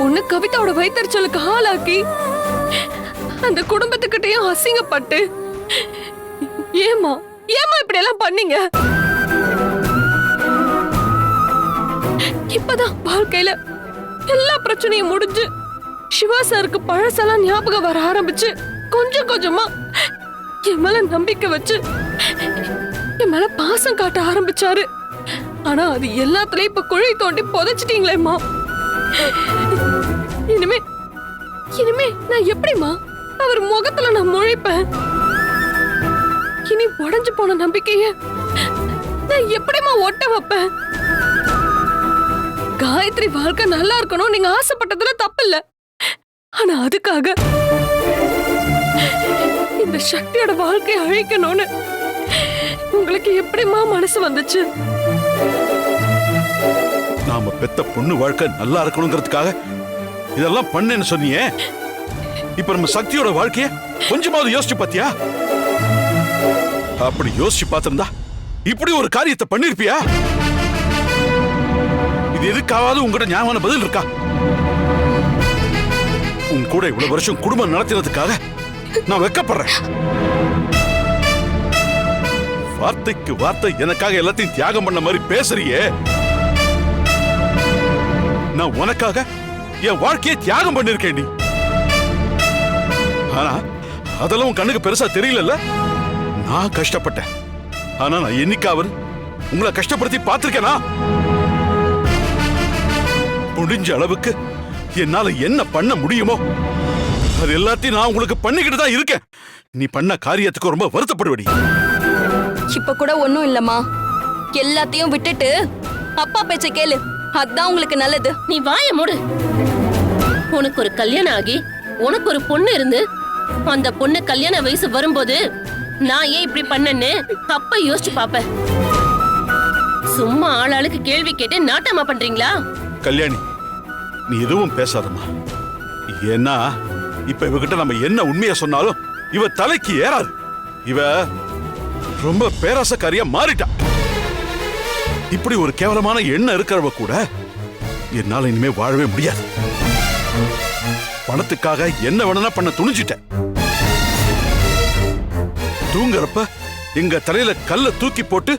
பொண்ணு கவிதாவோட வைத்தறிச்சலுக்கு ஆளாக்கி அந்த குடும்பத்துக்கிட்டையும் அசிங்கப்பட்டு. ஏமா ஏமா இப்படி எல்லாம் பண்ணீங்க? இப்பதான் வாழ்க்கையில எல்லா பிரச்சனையும் முடிஞ்சு சிவா சாருக்கு பழசெல்லாம் ஞாபகம் வர ஆரம்பிச்சு கொஞ்சம் கொஞ்சமா என் மேல நம்பிக்கை வச்சு என் மேல பாசம் காட்ட ஆரம்பிச்சாரு. ஆனா அது எல்லாத்துலயும் இப்ப குழி தோண்டி புதைச்சிட்டீங்களேம்மா. இனிமே இனிமே நான் எப்படிம்மா? அவர் முகத்துல நான் முழிப்பேன். இனி உடைஞ்சு போன நம்பிக்கைய நான் எப்படிம்மா ஒட்ட வைப்பேன்? காயத்ரி வாழ்க்கை நல்லா இருக்கணும் நீங்க ஆசைப்பட்டதுல தப்பு இல்ல ஆனா அதுக்காக இந்த சக்தியோட வாழ்க்கையை அழிக்கணும்னு உங்களுக்கு எப்படிம்மா மனசு வந்துச்சு? நாம பெத்த பொண்ணு வாழ்க்கை நல்லா இருக்கணுங்கிறதுக்காக இதெல்லாம் பண்ணேன்னு சொன்னியே. இப்ப நம்ம சக்தியோட வாழ்க்கைய கொஞ்சமாவது யோசிச்சு பாத்தியா? அப்படி யோசிச்சு பார்த்திருந்தா இப்படி ஒரு காரியத்தை பண்ணிருப்பியா? இது எதுக்காவது உங்ககிட்ட ஞாபகம் பதில் இருக்கா? உன் கூட இவ்வளவு வருஷம் குடும்பம் நடத்தினதுக்காக நான் வெக்கப்படுறேன். வார்த்தைக்கு வார்த்தை எனக்காக எல்லாத்தையும் தியாகம் பண்ண மாதிரி பேசுறியே. நான் உனக்காக என் வாழ்க்கையை தியாகம் பண்ணிருக்கேன் ஆனா அதெல்லாம் உன் கண்ணுக்கு பெருசா தெரியலல்ல? நான் கஷ்டப்பட்டேன். ஆனா நான் என்னைக்காவது உங்களை கஷ்டப்படுத்தி பார்த்திருக்கேனா? முடிஞ்ச அளவுக்கு என்னால என்ன பண்ண முடியுமோ அது எல்லாத்தையும் நான் உங்களுக்கு பண்ணிக்கிட்டு தான் இருக்கேன். நீ பண்ண காரியத்துக்கு ரொம்ப வருத்தப்படுவடி. இப்ப கூட ஒண்ணும் இல்லம்மா. எல்லாத்தையும் விட்டுட்டு அப்பா பேச்ச கேளு. அதான் உங்களுக்கு நல்லது. நீ வாய மூடு. உனக்கு ஒரு கல்யாணம் ஆகி உனக்கு ஒரு பொண்ணு இருந்து அந்த பொண்ணு கல்யாண வயசு வரும்போது நான் ஏன் இப்படி பண்ணேன்னு அப்ப யோசிச்சு பாப்ப சும்மா ஆளாளுக்கு கேள்வி கேட்டு நாட்டமா பண்றீங்களா? கல்யாணி நீ எதுவும் பேசாதம்மா. ஏன்னா இப்ப இவகிட்ட நம்ம என்ன உண்மையை சொன்னாலும் இவ தலைக்கு ஏறாது. இவ ரொம்ப பேராசக்காரியா மாறிட்டா. இப்படி ஒரு கேவலமான எண்ணம் இருக்கிறவ கூட என்னால இனிமே வாழவே முடியாது. பணத்துக்காக என்ன வேணும்னா பண்ண துணிஞ்சிட்டேன். தூங்குறப்ப எங்க தலையில கல்ல தூக்கி போட்டு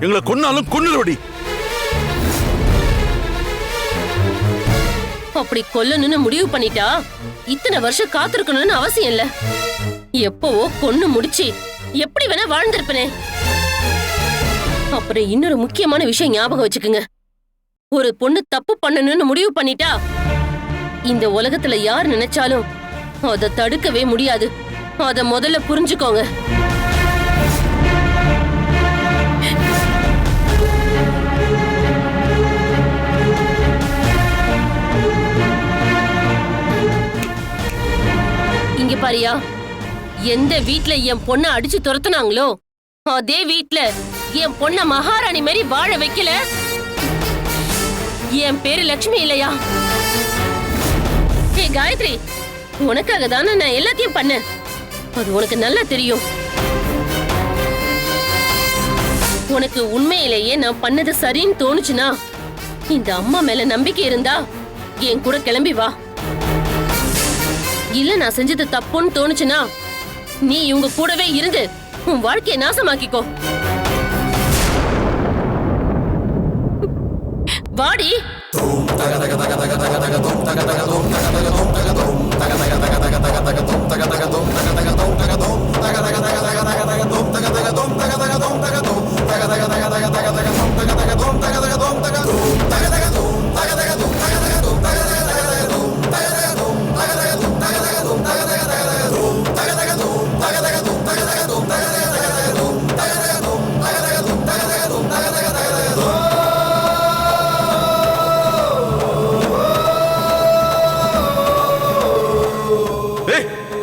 எங்களை கொன்னாலும் கொன்னுருவடி. அப்படி கொல்லணும்னு முடிவு பண்ணிட்டா இத்தனை வருஷம் காத்திருக்கணும்னு அவசியம் இல்ல. எப்பவோ கொன்னு முடிச்சு எப்படி வேணா வாழ்ந்திருப்பனே. அப்புறம் இன்னொரு முக்கியமான விஷயம் ஞாபகம் வச்சுக்குங்க. ஒரு பொண்ணு தப்பு பண்ணணும்னு முடிவு பண்ணிட்டா இந்த உலகத்துல யார் நினைச்சாலும் அதை தடுக்கவே முடியாது. அத முதல்ல புரிஞ்சுக்கோங்க. இங்க பாரியா எந்த வீட்ல என் பொண்ண அடிச்சு துரத்துனாங்களோ அதே வீட்ல என் பொண்ண மகாராணி மாதிரி வாழ வைக்கல? என் பேரு லட்சுமி இல்லையா? ஏ காயத்ரி உனக்காக தானே நான் எல்லாத்தையும் பண்ணேன். அது உனக்கு நல்லா தெரியும். உனக்கு உண்மையிலேயே நான் பண்ணது சரின்னு தோணுச்சுனா இந்த அம்மா மேல நம்பிக்கை இருந்தா என் கூட கிளம்பி வா. இல்ல நான் செஞ்சது தப்புன்னு தோணுச்சுனா நீ இவங்க கூடவே இருந்து உன் வாழ்க்கையை நாசமாக்கிக்கோ. வாடி.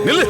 நில்லு.